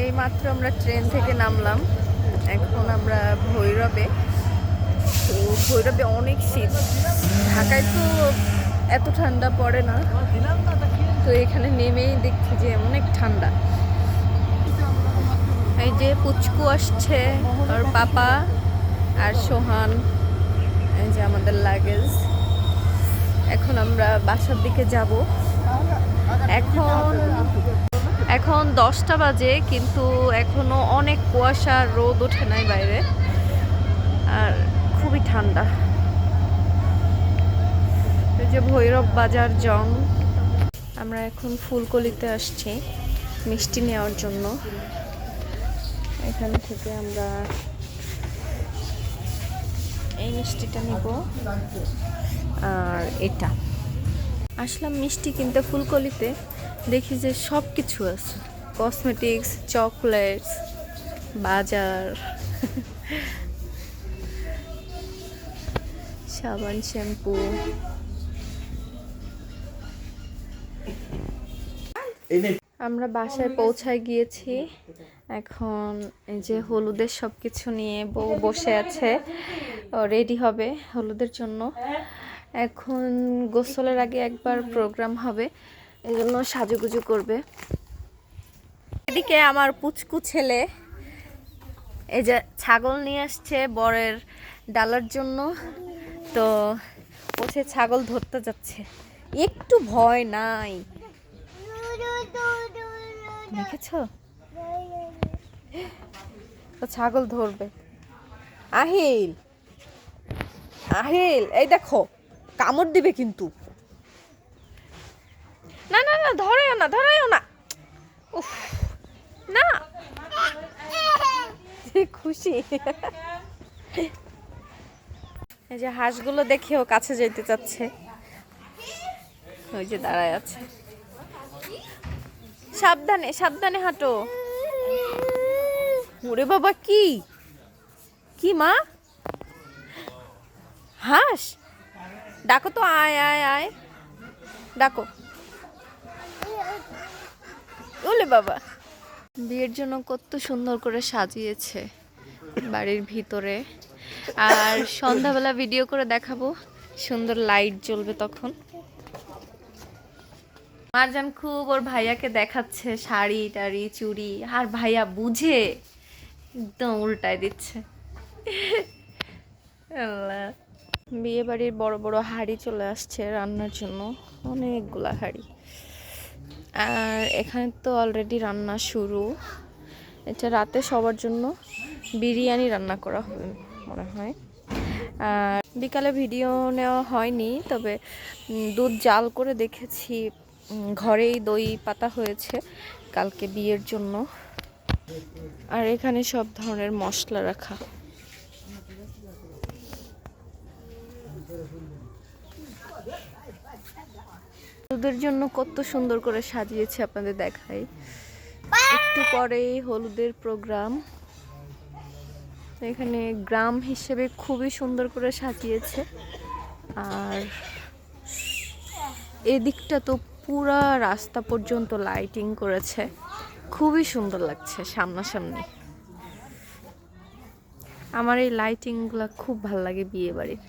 এই মাত্র আমরা ট্রেন থেকে নামলাম। এখন আমরা ভৈরবে। তো ভৈরবে অনেক শীত। ঢাকায় তো এত ঠান্ডা পড়ে না। তো এখানে নেমেই দেখছি যে অনেক ঠান্ডা। এই যে পুচকু আসছে আর পাপা আর সোহান, এই যে আমাদের লাগেজ। এখন আমরা বাসার দিকে যাব। এখন এখন দশটা বাজে, কিন্তু এখনও অনেক কুয়াশা, রোদ ওঠে নাই বাইরে। আর খুবই ঠান্ডা। এই যে ভৈরব বাজার জং, আমরা এখন ফুলকলিতে আসছি মিষ্টি নেওয়ার জন্য। এখান থেকে আমরা এই মিষ্টিটা নিব আর এটা। আসলাম মিষ্টি কিনতে ফুলকলিতে। দেখি যে সব কিছু আছে। কসমেটিক্স চকলেটস বাজার। সাবান, শ্যাম্পু। আমরা বাসায় পৌঁছায় গিয়েছি। এখন এই যে হলুদের সব কিছু নিয়ে বউ বসে আছে। রেডি হবে হলুদের জন্য। এখন গোসলের আগে একবার প্রোগ্রাম হবে। এই জন্য সাজুগুজু করবে। এদিকে আমার পুচকু ছেলে, এই যে ছাগল নিয়ে আসছে বরের ডালার জন্য। তো ও সে ছাগল ধরতে যাচ্ছে। একটু ভয় নাই। দেখেছ? তো ছাগল ধরবে। আহিল আহিল, এই দেখো, কামড় দিবে কিন্তু। না না ধরেও না। উফ, না। খুশি। এই যে হাঁসগুলো দেখেও কাছে যেতে চাচ্ছে। ওই যে দাঁড়ায় আছে। সাবধানে সাবধানে হাঁটো। ওরে বাবা, কি? কি মা? হাঁস? ডাকো তো, আয় আয় আয়। ডাকো। ওলে বাবা। বিয়ের জন্য কত সুন্দর করে সাজিয়েছে বাড়ির ভিতরে। আর সন্ধ্যাবেলা ভিডিও করে দেখাবো, সুন্দর লাইট জ্বলবে তখন। মারজান খুব ওর ভাইয়াকে দেখাচ্ছে, শাড়ি টাড়ি, চুড়ি, আর ভাইয়া বুঝে একদম উল্টায় দিচ্ছে। বিয়ে বাড়ির বড় বড় হাড়ি চলে আসছে রান্নার জন্য, অনেকগুলা হাড়ি। আর এখানে তো অলরেডি রান্না শুরু। এটা রাতে সবার জন্য বিরিয়ানি রান্না করা হবে মনে হয়। আর বিকালে ভিডিও নেওয়া হয়নি, তবে দুধ জাল করে দেখেছি ঘরেই দই পাতা হয়েছে কালকে বিয়ের জন্য। আর এখানে সব ধরনের মশলা রাখা। হলুদের জন্য কত সুন্দর করে সাজিয়েছে আপনাদের দেখাই। একটু পরেই হলুদের প্রোগ্রাম। এখানে গ্রাম হিসেবে খুবই সুন্দর করে সাজিয়েছে। আর এদিকটা তো পুরা রাস্তা পর্যন্ত লাইটিং করেছে। খুবই সুন্দর লাগছে সামনাসামনি। আমার এই লাইটিংগুলো খুব ভালো লাগে বিয়ে বাড়ির